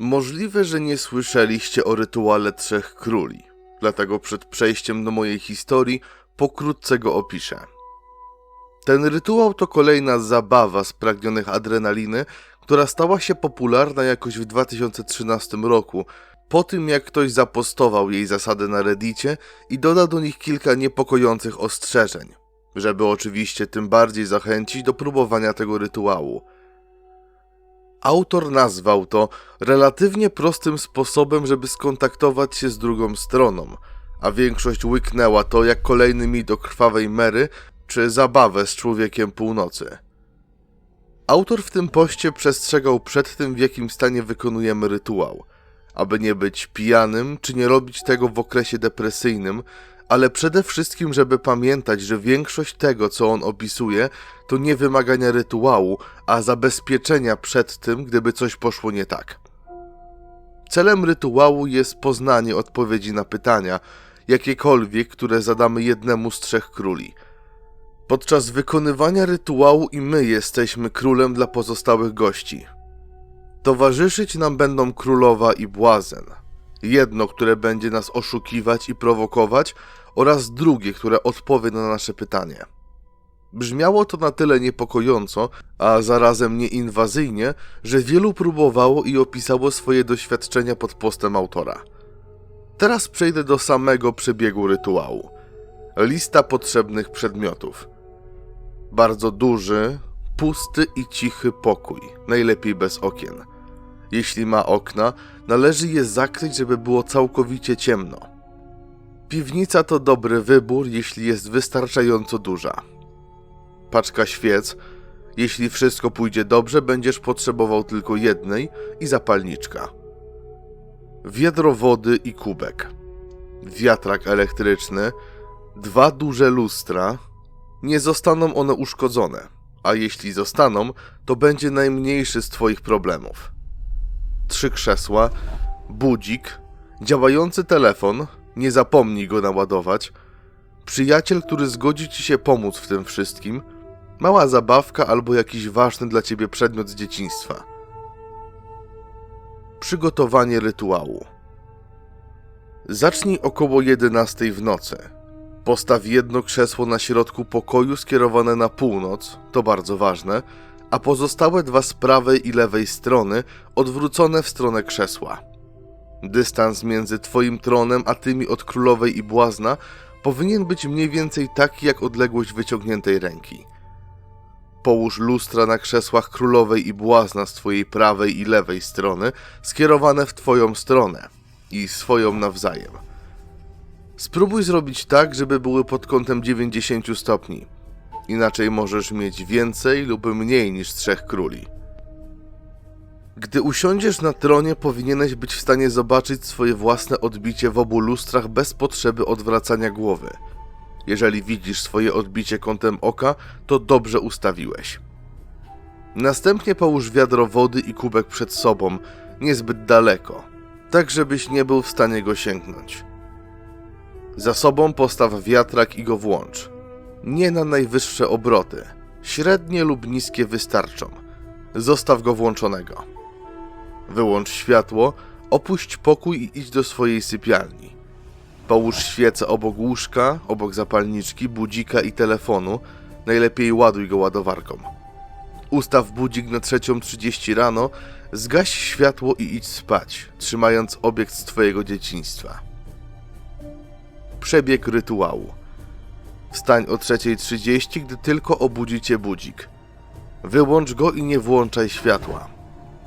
Możliwe, że nie słyszeliście o rytuale Trzech Króli, dlatego przed przejściem do mojej historii pokrótce go opiszę. Ten rytuał to kolejna zabawa spragnionych adrenaliny, która stała się popularna jakoś w 2013 roku, po tym jak ktoś zapostował jej zasady na Reddicie i dodał do nich kilka niepokojących ostrzeżeń, żeby oczywiście tym bardziej zachęcić do próbowania tego rytuału. Autor nazwał to relatywnie prostym sposobem, żeby skontaktować się z drugą stroną, a większość łyknęła to jak kolejny mit do krwawej Mary czy zabawę z człowiekiem północy. Autor w tym poście przestrzegał przed tym, w jakim stanie wykonujemy rytuał, aby nie być pijanym czy nie robić tego w okresie depresyjnym, ale przede wszystkim, żeby pamiętać, że większość tego, co on opisuje, to nie wymagania rytuału, a zabezpieczenia przed tym, gdyby coś poszło nie tak. Celem rytuału jest poznanie odpowiedzi na pytania, jakiekolwiek, które zadamy jednemu z trzech króli. Podczas wykonywania rytuału i my jesteśmy królem dla pozostałych gości. Towarzyszyć nam będą królowa i błazen. Jedno, które będzie nas oszukiwać i prowokować, oraz drugie, które odpowie na nasze pytanie. Brzmiało to na tyle niepokojąco, a zarazem nieinwazyjnie, że wielu próbowało i opisało swoje doświadczenia pod postem autora. Teraz przejdę do samego przebiegu rytuału. Lista potrzebnych przedmiotów. Bardzo duży, pusty i cichy pokój, najlepiej bez okien. Jeśli ma okna, należy je zakryć, żeby było całkowicie ciemno. Piwnica to dobry wybór, jeśli jest wystarczająco duża. Paczka świec. Jeśli wszystko pójdzie dobrze, będziesz potrzebował tylko jednej i zapalniczka. Wiadro wody i kubek. Wiatrak elektryczny. Dwa duże lustra. Nie zostaną one uszkodzone, a jeśli zostaną, to będzie najmniejszy z Twoich problemów. Trzy krzesła, budzik, działający telefon, nie zapomnij go naładować. Przyjaciel, który zgodzi ci się pomóc w tym wszystkim. Mała zabawka albo jakiś ważny dla ciebie przedmiot z dzieciństwa. Przygotowanie rytuału. Zacznij około 11 w nocy. Postaw jedno krzesło na środku pokoju skierowane na północ, to bardzo ważne, a pozostałe dwa z prawej i lewej strony odwrócone w stronę krzesła. Dystans między twoim tronem a tymi od królowej i błazna powinien być mniej więcej taki jak odległość wyciągniętej ręki. Połóż lustra na krzesłach królowej i błazna z twojej prawej i lewej strony, skierowane w twoją stronę i swoją nawzajem. Spróbuj zrobić tak, żeby były pod kątem 90 stopni. Inaczej możesz mieć więcej lub mniej niż trzech króli. Gdy usiądziesz na tronie, powinieneś być w stanie zobaczyć swoje własne odbicie w obu lustrach bez potrzeby odwracania głowy. Jeżeli widzisz swoje odbicie kątem oka, to dobrze ustawiłeś. Następnie połóż wiadro wody i kubek przed sobą, niezbyt daleko, tak żebyś nie był w stanie go sięgnąć. Za sobą postaw wiatrak i go włącz. Nie na najwyższe obroty. Średnie lub niskie wystarczą. Zostaw go włączonego. Wyłącz światło, opuść pokój i idź do swojej sypialni. Połóż świecę obok łóżka, obok zapalniczki, budzika i telefonu. Najlepiej ładuj go ładowarką. Ustaw budzik na 3.30 rano, zgaś światło i idź spać, trzymając obiekt z twojego dzieciństwa. Przebieg rytuału. Wstań o 3.30, gdy tylko obudzi cię budzik. Wyłącz go i nie włączaj światła.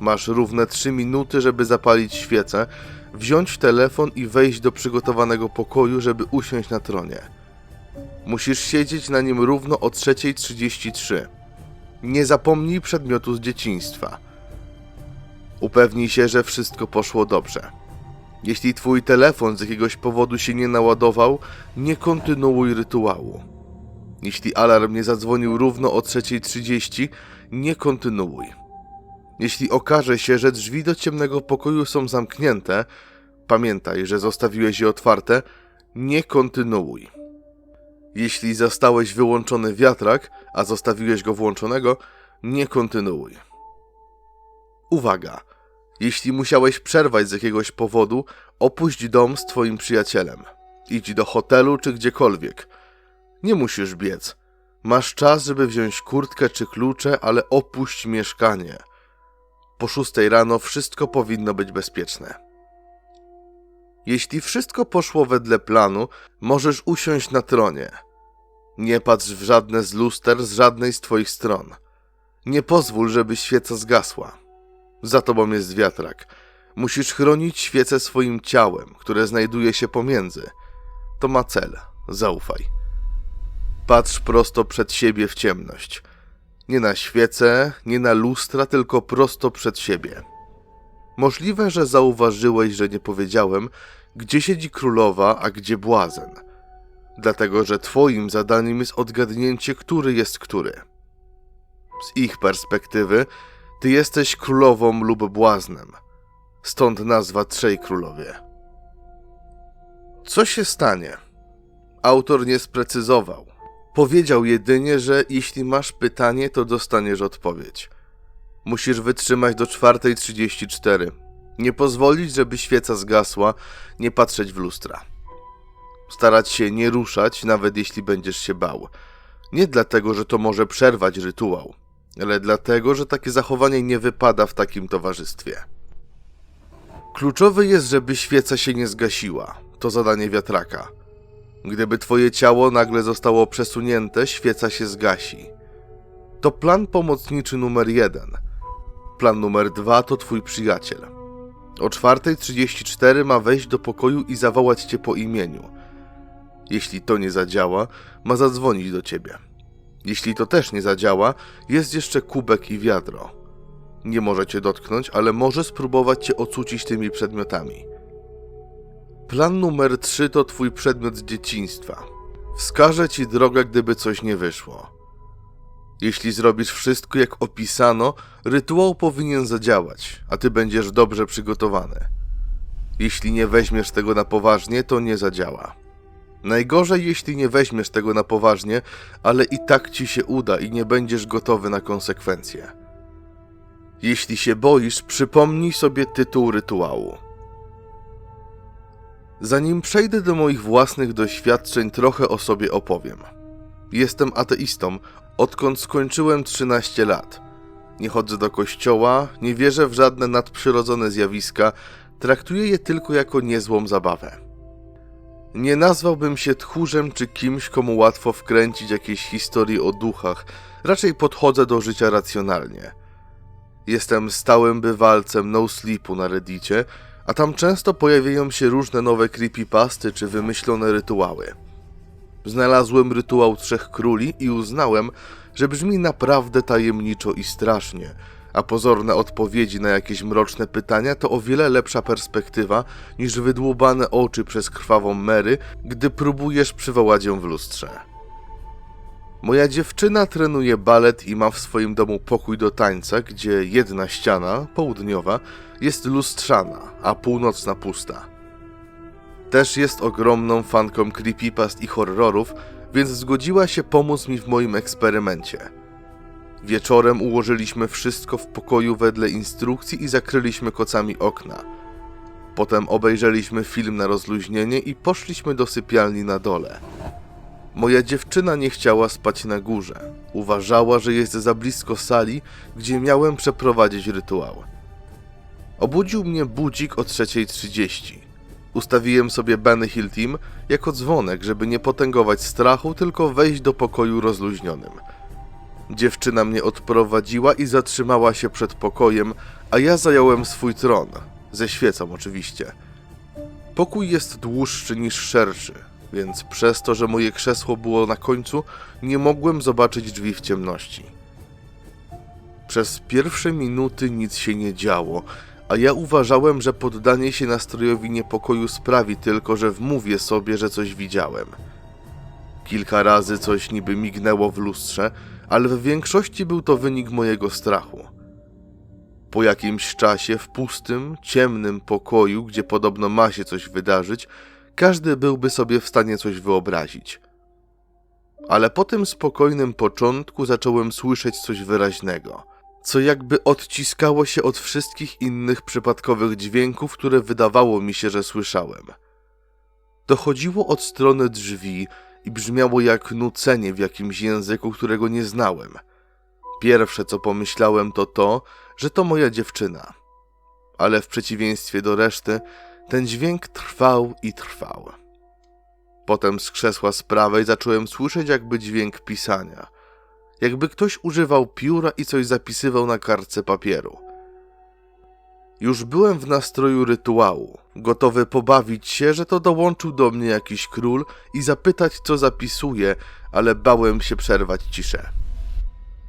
Masz równe 3 minuty, żeby zapalić świecę, wziąć telefon i wejść do przygotowanego pokoju, żeby usiąść na tronie. Musisz siedzieć na nim równo o 3.33. Nie zapomnij przedmiotu z dzieciństwa. Upewnij się, że wszystko poszło dobrze. Jeśli twój telefon z jakiegoś powodu się nie naładował, nie kontynuuj rytuału. Jeśli alarm nie zadzwonił równo o 3.30, nie kontynuuj. Jeśli okaże się, że drzwi do ciemnego pokoju są zamknięte, pamiętaj, że zostawiłeś je otwarte, nie kontynuuj. Jeśli zastałeś wyłączony wiatrak, a zostawiłeś go włączonego, nie kontynuuj. Uwaga! Jeśli musiałeś przerwać z jakiegoś powodu, opuść dom z twoim przyjacielem. Idź do hotelu czy gdziekolwiek. Nie musisz biec. Masz czas, żeby wziąć kurtkę czy klucze, ale opuść mieszkanie. Po szóstej rano wszystko powinno być bezpieczne. Jeśli wszystko poszło wedle planu, możesz usiąść na tronie. Nie patrz w żadne z luster z żadnej z twoich stron. Nie pozwól, żeby świeca zgasła. Za tobą jest wiatrak. Musisz chronić świecę swoim ciałem, które znajduje się pomiędzy. To ma cel. Zaufaj. Patrz prosto przed siebie w ciemność. Nie na świecę, nie na lustra, tylko prosto przed siebie. Możliwe, że zauważyłeś, że nie powiedziałem, gdzie siedzi królowa, a gdzie błazen. Dlatego, że twoim zadaniem jest odgadnięcie, który jest który. Z ich perspektywy, ty jesteś królową lub błaznem. Stąd nazwa Trzej Królowie. Co się stanie? Autor nie sprecyzował. Powiedział jedynie, że jeśli masz pytanie, to dostaniesz odpowiedź. Musisz wytrzymać do 4.34. Nie pozwolić, żeby świeca zgasła, nie patrzeć w lustra. Starać się nie ruszać, nawet jeśli będziesz się bał. Nie dlatego, że to może przerwać rytuał, ale dlatego, że takie zachowanie nie wypada w takim towarzystwie. Kluczowe jest, żeby świeca się nie zgasiła. To zadanie wiatraka. Gdyby twoje ciało nagle zostało przesunięte, świeca się zgasi. To plan pomocniczy numer jeden. Plan numer dwa to twój przyjaciel. O 4.34 ma wejść do pokoju i zawołać cię po imieniu. Jeśli to nie zadziała, ma zadzwonić do ciebie. Jeśli to też nie zadziała, jest jeszcze kubek i wiadro. Nie może cię dotknąć, ale może spróbować cię ocucić tymi przedmiotami. Plan numer 3 to twój przedmiot z dzieciństwa. Wskaże ci drogę, gdyby coś nie wyszło. Jeśli zrobisz wszystko jak opisano, rytuał powinien zadziałać, a ty będziesz dobrze przygotowany. Jeśli nie weźmiesz tego na poważnie, to nie zadziała. Najgorzej, jeśli nie weźmiesz tego na poważnie, ale i tak ci się uda i nie będziesz gotowy na konsekwencje. Jeśli się boisz, przypomnij sobie tytuł rytuału. Zanim przejdę do moich własnych doświadczeń, trochę o sobie opowiem. Jestem ateistą, odkąd skończyłem 13 lat. Nie chodzę do kościoła, nie wierzę w żadne nadprzyrodzone zjawiska, traktuję je tylko jako niezłą zabawę. Nie nazwałbym się tchórzem czy kimś, komu łatwo wkręcić jakieś historie o duchach, raczej podchodzę do życia racjonalnie. Jestem stałym bywalcem no sleepu na Reddicie, a tam często pojawiają się różne nowe creepypasty czy wymyślone rytuały. Znalazłem rytuał Trzech Króli i uznałem, że brzmi naprawdę tajemniczo i strasznie, a pozorne odpowiedzi na jakieś mroczne pytania to o wiele lepsza perspektywa niż wydłubane oczy przez krwawą Mary, gdy próbujesz przywołać ją w lustrze. Moja dziewczyna trenuje balet i ma w swoim domu pokój do tańca, gdzie jedna ściana, południowa, jest lustrzana, a północna pusta. Też jest ogromną fanką creepypast i horrorów, więc zgodziła się pomóc mi w moim eksperymencie. Wieczorem ułożyliśmy wszystko w pokoju wedle instrukcji i zakryliśmy kocami okna. Potem obejrzeliśmy film na rozluźnienie i poszliśmy do sypialni na dole. Moja dziewczyna nie chciała spać na górze. Uważała, że jest za blisko sali, gdzie miałem przeprowadzić rytuał. Obudził mnie budzik o 3.30. Ustawiłem sobie Benny Hill Team jako dzwonek, żeby nie potęgować strachu, tylko wejść do pokoju rozluźnionym. Dziewczyna mnie odprowadziła i zatrzymała się przed pokojem, a ja zająłem swój tron. Ze świecą oczywiście. Pokój jest dłuższy niż szerszy, więc przez to, że moje krzesło było na końcu, nie mogłem zobaczyć drzwi w ciemności. Przez pierwsze minuty nic się nie działo, a ja uważałem, że poddanie się nastrojowi niepokoju sprawi tylko, że wmówię sobie, że coś widziałem. Kilka razy coś niby mignęło w lustrze, ale w większości był to wynik mojego strachu. Po jakimś czasie w pustym, ciemnym pokoju, gdzie podobno ma się coś wydarzyć, każdy byłby sobie w stanie coś wyobrazić. Ale po tym spokojnym początku zacząłem słyszeć coś wyraźnego. co jakby odciskało się od wszystkich innych przypadkowych dźwięków, które wydawało mi się, że słyszałem. Dochodziło od strony drzwi i brzmiało jak nucenie w jakimś języku, którego nie znałem. Pierwsze, co pomyślałem, to to, że to moja dziewczyna. Ale w przeciwieństwie do reszty, ten dźwięk trwał i trwał. Potem z krzesła z prawej zacząłem słyszeć jakby dźwięk pisania. Jakby ktoś używał pióra i coś zapisywał na kartce papieru. Już byłem w nastroju rytuału, gotowy pobawić się, że to dołączył do mnie jakiś król i zapytać, co zapisuje, ale bałem się przerwać ciszę.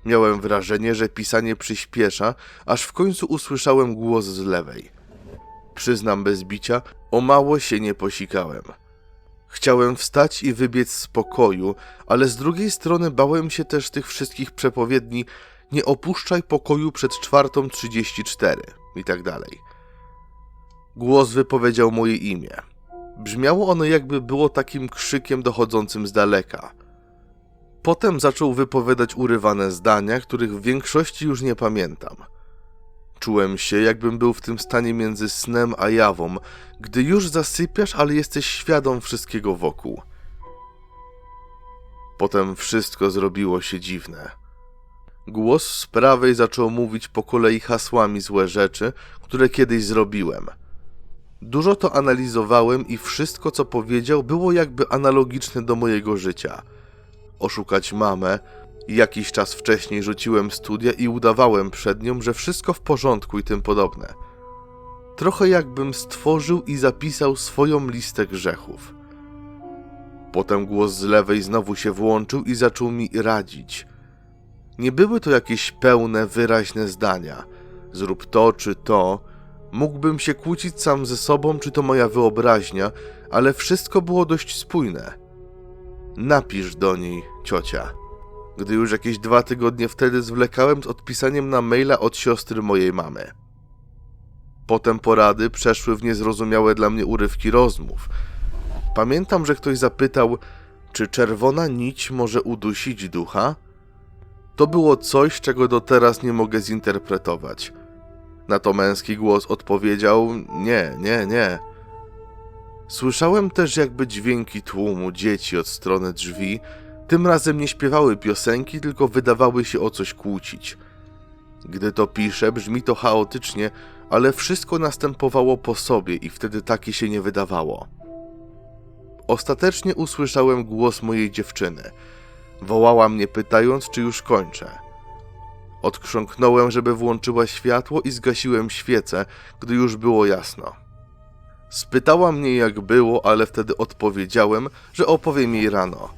Miałem wrażenie, że pisanie przyspiesza, aż w końcu usłyszałem głos z lewej. Przyznam bez bicia, o mało się nie posikałem. Chciałem wstać i wybiec z pokoju, ale z drugiej strony bałem się też tych wszystkich przepowiedni nie opuszczaj pokoju przed czwartą trzydzieści cztery i tak dalej. Głos wypowiedział moje imię. Brzmiało ono jakby było takim krzykiem dochodzącym z daleka. Potem zaczął wypowiadać urywane zdania, których w większości już nie pamiętam. Czułem się, jakbym był w tym stanie między snem a jawą, gdy już zasypiasz, ale jesteś świadom wszystkiego wokół. Potem wszystko zrobiło się dziwne. Głos z prawej zaczął mówić po kolei hasłami złe rzeczy, które kiedyś zrobiłem. Dużo to analizowałem i wszystko, co powiedział, było jakby analogiczne do mojego życia. Oszukać mamę, Jakiś czas wcześniej rzuciłem studia i udawałem przed nią, że wszystko w porządku i tym podobne. Trochę jakbym stworzył i zapisał swoją listę grzechów. Potem głos z lewej znowu się włączył i zaczął mi radzić. Nie były to jakieś pełne, wyraźne zdania. Zrób to czy to. Mógłbym się kłócić sam ze sobą, czy to moja wyobraźnia, ale wszystko było dość spójne. Napisz do niej, ciocia gdy już jakieś dwa tygodnie wtedy zwlekałem z odpisaniem na maila od siostry mojej mamy. Potem porady przeszły w niezrozumiałe dla mnie urywki rozmów. Pamiętam, że ktoś zapytał, czy czerwona nić może udusić ducha? To było coś, czego do teraz nie mogę zinterpretować. Na to męski głos odpowiedział: Nie, nie, nie. Słyszałem też jakby dźwięki tłumu dzieci od strony drzwi, tym razem nie śpiewały piosenki, tylko wydawały się o coś kłócić. Gdy to piszę, brzmi to chaotycznie, ale wszystko następowało po sobie i wtedy takie się nie wydawało. Ostatecznie usłyszałem głos mojej dziewczyny. Wołała mnie pytając, czy już kończę. Odkrząknąłem, żeby włączyła światło i zgasiłem świecę, gdy już było jasno. Spytała mnie jak było, ale wtedy odpowiedziałem, że opowiem jej rano.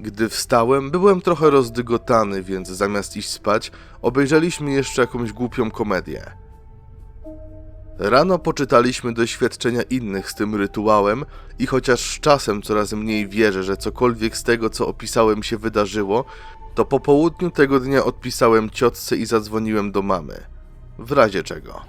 Gdy wstałem, byłem trochę rozdygotany, więc zamiast iść spać, obejrzeliśmy jeszcze jakąś głupią komedię. Rano poczytaliśmy doświadczenia innych z tym rytuałem i chociaż z czasem coraz mniej wierzę, że cokolwiek z tego, co opisałem się wydarzyło, to po południu tego dnia odpisałem ciotce i zadzwoniłem do mamy. W razie czego.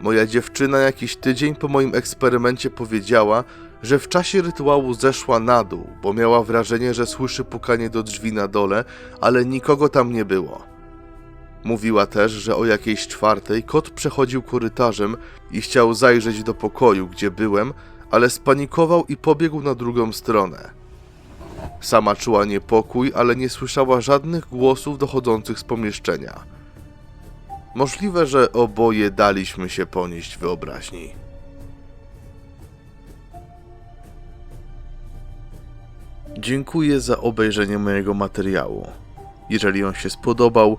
Moja dziewczyna jakiś tydzień po moim eksperymencie powiedziała, że w czasie rytuału zeszła na dół, bo miała wrażenie, że słyszy pukanie do drzwi na dole, ale nikogo tam nie było. Mówiła też, że o jakiejś czwartej kot przechodził korytarzem i chciał zajrzeć do pokoju, gdzie byłem, ale spanikował i pobiegł na drugą stronę. Sama czuła niepokój, ale nie słyszała żadnych głosów dochodzących z pomieszczenia. Możliwe, że oboje daliśmy się ponieść wyobraźni. Dziękuję za obejrzenie mojego materiału. Jeżeli on się spodobał,